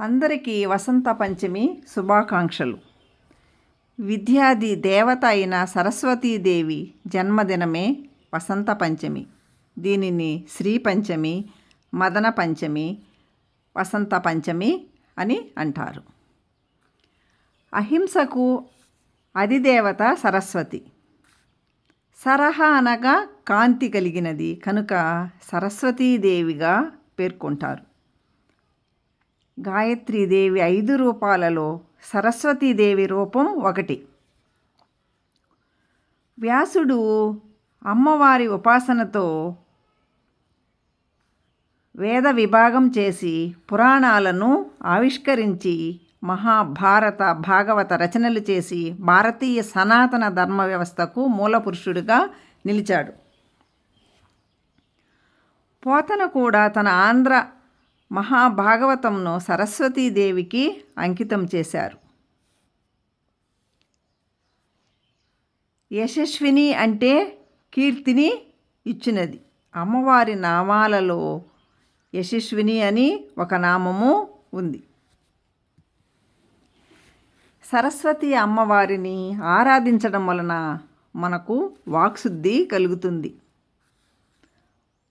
అందరికీ వసంత పంచమి శుభాకాంక్షలు. విద్యాది దేవత అయిన సరస్వతీదేవి జన్మదినమే వసంత పంచమి. దీనిని శ్రీ పంచమి మదన పంచమి వసంత పంచమి అని అంటారు. అహింసకు అధిదేవత సరస్వతి. సరహ అనగా కాంతి కలిగినది కనుక సరస్వతీదేవిగా పేర్కొంటారు. గాయత్రీదేవి ఐదు రూపాలలో సరస్వతీదేవి రూపం ఒకటి. వ్యాసుడు అమ్మవారి ఉపాసనతో వేద విభాగం చేసి పురాణాలను ఆవిష్కరించి మహాభారత భాగవత రచనలు చేసి భారతీయ సనాతన ధర్మ వ్యవస్థకు మూలపురుషుడిగా నిలిచాడు. పోతన కూడా తన ఆంధ్ర మహాభాగవతంను సరస్వతీదేవికి అంకితం చేశారు. యశస్విని అంటే కీర్తిని ఇచ్చినది. అమ్మవారి నామాలలో యశస్విని అని ఒక నామము ఉంది. సరస్వతి అమ్మవారిని ఆరాధించడం వలన మనకు వాక్శుద్ధి కలుగుతుంది.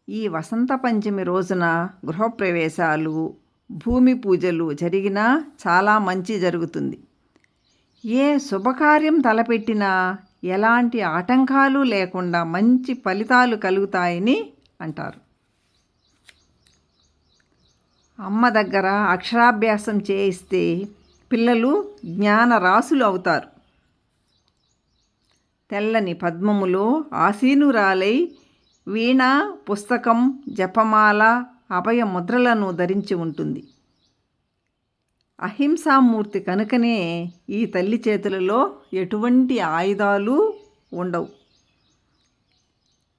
ఈ వసంత పంచమి రోజున గృహప్రవేశాలు భూమి పూజలు జరిగినా చాలా మంచి జరుగుతుంది. ఏ శుభకార్యం తలపెట్టినా ఎలాంటి ఆటంకాలు లేకుండా మంచి ఫలితాలు కలుగుతాయని అంటారు. అమ్మ దగ్గర అక్షరాభ్యాసం చేయిస్తే పిల్లలు జ్ఞాన రాసులు అవుతారు. తెల్లని పద్మములో ఆసీనురాలై వీణ పుస్తకం జపమాల అభయ ముద్రలను ధరించి ఉంటుంది. అహింసామూర్తి కనుకనే ఈ తల్లి చేతులలో ఎటువంటి ఆయుధాలు ఉండవు.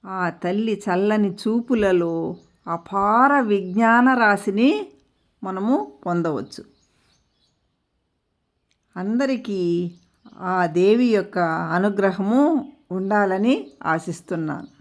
ఆ తల్లి చల్లని చూపులలో అపార విజ్ఞాన రాశిని మనము పొందవచ్చు. అందరికీ ఆ దేవి యొక్క అనుగ్రహము ఉండాలని ఆశిస్తున్నాను.